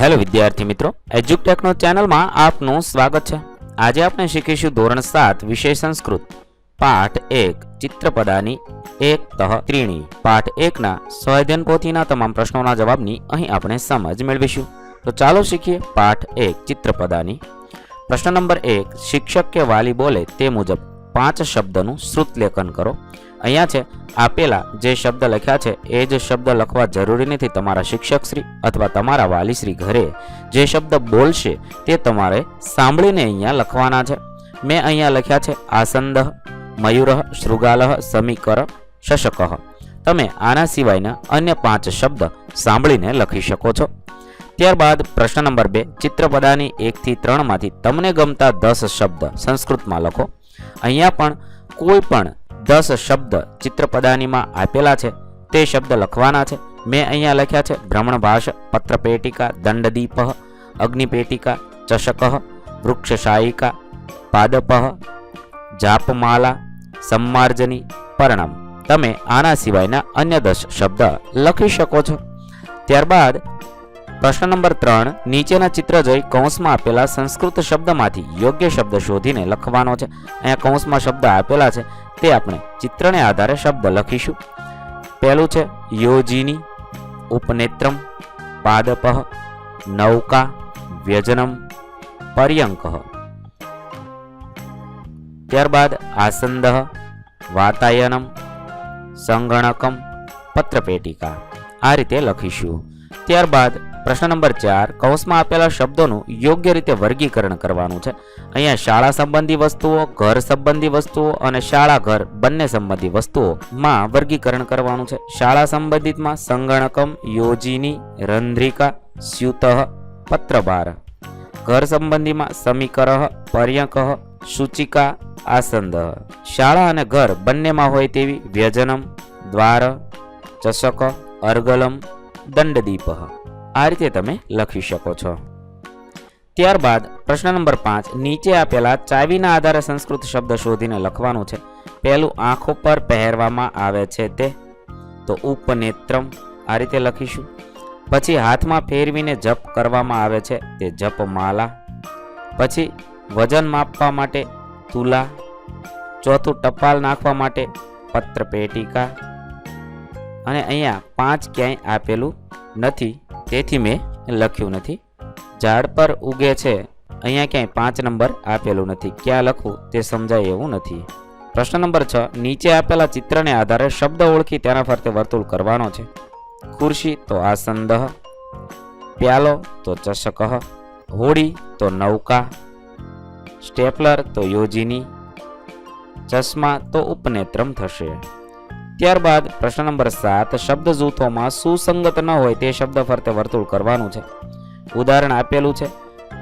Hello વિદ્યાર્થી મિત્રો, એજ્યુકટેકનો ચેનલમાં આપનું સ્વાગત છે. આજે આપણે શીખીશું ધોરણ સાત, વિષય સંસ્કૃત. પાઠ એક ચિત્રપદાની એક તહ ત્રીણી. પાઠ એકના સ્વાધ્યન પોથીના તમામ પ્રશ્નોના જવાબની અહીં આપણે સમજ મેળવીશું. તો ચાલો શીખીએ પાઠ એક ચિત્રપદાની પ્રશ્ન નંબર એક, શિક્ષક કે વાલી બોલે તે મુજબ પાંચ શબ્દનું શ્રુત લેખન કરો. અહીંયા છે આપેલા જે શબ્દ લખ્યા છે, એ જ શબ્દ લખવા જરૂરી નથી તમારા શિક્ષકશ્રી અથવા તમારા વાલીશ્રી ઘરે. જે શબ્દ બોલશે, તે તમારે સાંભળીને અહીંયા લખવાના છે. મેં અહીંયા લખ્યા છે આસંદહ મયુરઃ શૃગાલહ સમીકર, શશકઃ. તમે આના સિવાયના અન્ય પાંચ શબ્દ સાંભળીને લખી શકો છો. ત્યારબાદ પ્રશ્ન નંબર બે ચિત્રપદાની એકથી ત્રણમાંથી તમને ગમતા દસ શબ્દ સંસ્કૃતમાં લખો. અહીંયા પણ કોઈ પણ દસ શબ્દ ચિત્રપદાનીમાં આપેલા છે. તે શબ્દ લખવાના છે. મેં અહીંયા લખ્યા છે ભ્રમણભાષ પત્રપેટિકા, દંડદીપ, અગ્નિપેટિકા ચષક વૃક્ષશાયિકા, પાદપ, જાપમાલા, સંમાર્જની, પરણમ. તમે આના સિવાયના અન્ય દસ શબ્દ લખી શકો છો. ત્યારબાદ પ્રશ્ન નંબર ત્રણ, નીચેના ચિત્ર જોઈ કૌંસમાં આપેલા સંસ્કૃત શબ્દમાંથી યોગ્ય શબ્દ શોધીને લખવાનો છે. અહીંયા કૌંસમાં શબ્દ આપેલા છે. તે આપણે ચિત્રને આધારે શબ્દ લખીશું. પહેલું છે, યોજીની, ઉપનેત્રમ પાદપ નૌકા, વ્યજનમ પર્યંક ત્યારબાદ આસંદ વાતાયનમ, સંગણકમ, પત્રપેટિકા. આ રીતે લખીશું. ત્યારબાદ પ્રશ્ન નંબર ચાર, કૌંસમાં આપેલા શબ્દોનું યોગ્ય રીતે વર્ગીકરણ કરવાનું છે. અહીંયા શાળા સંબંધી વસ્તુઓ, ઘર સંબંધી વસ્તુઓ અને શાળા ઘર બંને સંબંધી વસ્તુઓમાં વર્ગીકરણ કરવાનું છે. શાળા સંબંધિતમાં સંગણકમ, યોજીની, રંધ્રિકા, સ્યુત, પત્રભાર. ઘર સંબંધીમાં સમીકરહ પર્યંક, સૂચિકા, આસંદ. શાળા અને ઘર બંનેમાં હોય તેવી વ્યજનમ, દ્વાર, ચષક, અર્ગલમ, દંડદીપ. આ રીતે તમે લખી શકો છો. ત્યારબાદ પ્રશ્ન નંબર પાંચ, નીચે આપેલા ચાવીના આધારે સંસ્કૃત શબ્દ શોધીને લખવાનું છે. પહેલું આંખો પર પહેરવામાં આવે છે તે. તો ઉપનેત્રમ, આ રીતે લખીશું. પછી હાથમાં ફેરવીને જપ કરવામાં આવે છે તે જપમાલા. પછી વજન માપવા માટે તુલા. ચોથું ટપાલ નાખવા માટે પત્ર પેટિકા અને અહીંયા પાંચ ક્યાંય આપેલું નથી. તેથી મેં લખ્યું નથી. ઝાડ પર ઉગે છે. અહીંયા ક્યાંય પાંચ નંબર આપેલું નથી. ક્યાં લખવું તે સમજાય એવું નથી. પ્રશ્ન નંબર છ. નીચે આપેલા ચિત્રને આધારે શબ્દ ઓળખી તેના ફરતે વર્તુળ કરવાનો છે. ખુરશી તો આસંદહ પ્યાલો તો ચષક, હોડી તો નૌકા, સ્ટેપલર તો યોજીની, ચશ્મા તો ઉપનેત્રમ થશે. ત્યારબાદ પ્રશ્ન નંબર સાત, શબ્દ જૂથોમાં સુસંગત ન હોય તે શબ્દ ફરતે વર્તુળ કરવાનું છે. ઉદાહરણ આપેલું છે,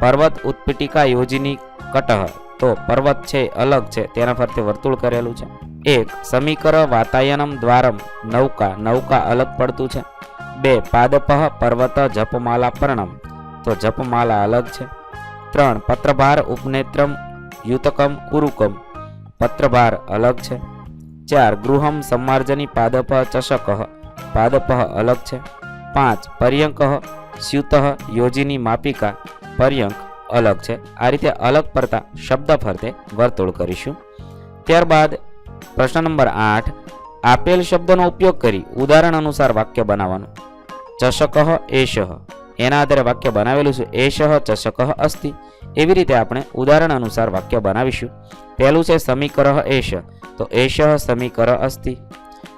પર્વત ઉત્પીટિકા યોજીની કટહ. તો પર્વત છે, અલગ છે, તેના ફરતે વર્તુળ કરેલું છે. એક, સમીકર વાતાયનમ દ્વારમ. નૌકા નૌકા અલગ પડતું છે. બે, પાદપહ પર્વત જપમાલા પર્ણમ. તો જપમાલા અલગ છે. ત્રણ, પત્રભાર ઉપનેત્રમ યુતકમ ઉરુકમ પત્રભાર અલગ છે. ચાર, ગૃહમ સમાર્જની પાદપ ચષક. પાદપ અલગ છે. પાંચ, પર્યંક સ્યુત યોજીની માપિકા. પર્યંક અલગ છે. આ રીતે અલગ પડતા શબ્દ ફરતે વર્તુળ કરીશું. ત્યારબાદ પ્રશ્ન નંબર આઠ, આપેલ શબ્દનો ઉપયોગ કરી ઉદાહરણ અનુસાર વાક્ય બનાવવાનું. ચષક એશ એના આધારે વાક્ય બનાવેલું છે. એશ ચષક અસ્તિ. એવી રીતે આપણે ઉદાહરણ અનુસાર વાક્ય બનાવીશું. પહેલું છે સમીકર એશ તો એશ સમીકર અસ્તિ.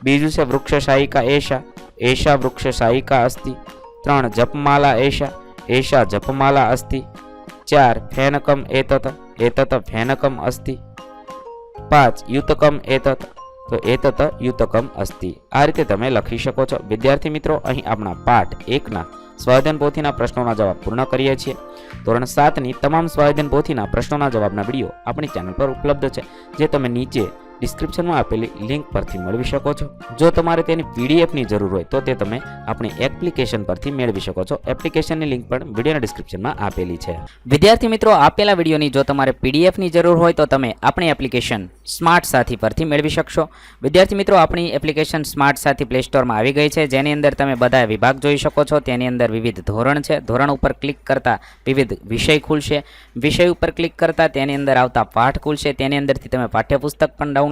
બીજું છે વૃક્ષશાયિકા એશા એશા વૃક્ષશાયિકા અસ્તિ. ત્રણ જપમાલા એશા એશા જપમાલા અસ્તિ. ચાર ફેનકમ એતત એતત ફેનકમ અસ્તિ. પાંચ યુતકમ એતત તો એતત યુતકમ અસ્તિ. આ રીતે તમે લખી શકો છો. વિદ્યાર્થી મિત્રો, અહીં આપણા પાઠ એકના સ્વાધ્યાયન પોથીના પ્રશ્નોના જવાબ પૂર્ણ કરીએ છીએ. ધોરણ સાતની તમામ સ્વાધ્યન પોથીના પ્રશ્નોના જવાબના વીડિયો આપણી ચેનલ પર ઉપલબ્ધ છે. જે તમે નીચે ડિસ્ક્રિપ્શનમાં આપેલી લિંક પરથી મેળવી શકો છો. જો તમારે તેની પીડીએફની જરૂર હોય, તો તે તમે આપણી એપ્લિકેશન પરથી મેળવી શકો છો. એપ્લિકેશનની લિંક પણ વિડીયોના ડિસ્ક્રિપ્શનમાં આપેલી છે. વિદ્યાર્થી મિત્રો, આપેલા વિડીયોની જો તમારે પીડીએફની જરૂર હોય, તો તમે આપણી એપ્લિકેશન સ્માર્ટ સાથી પરથી મેળવી શકશો. વિદ્યાર્થી મિત્રો, આપણી એપ્લિકેશન સ્માર્ટ સાથી પ્લે સ્ટોરમાં આવી ગઈ છે. જેની અંદર તમે બધા વિભાગ જોઈ શકો છો. તેની અંદર વિવિધ ધોરણ છે. ધોરણ ઉપર ક્લિક કરતાં વિવિધ વિષય ખુલશે. વિષય ઉપર ક્લિક કરતાં તેની અંદર આવતા પાઠ ખુલશે. તેની અંદરથી તમે પાઠ્યપુસ્તક પણ ડાઉનલોડ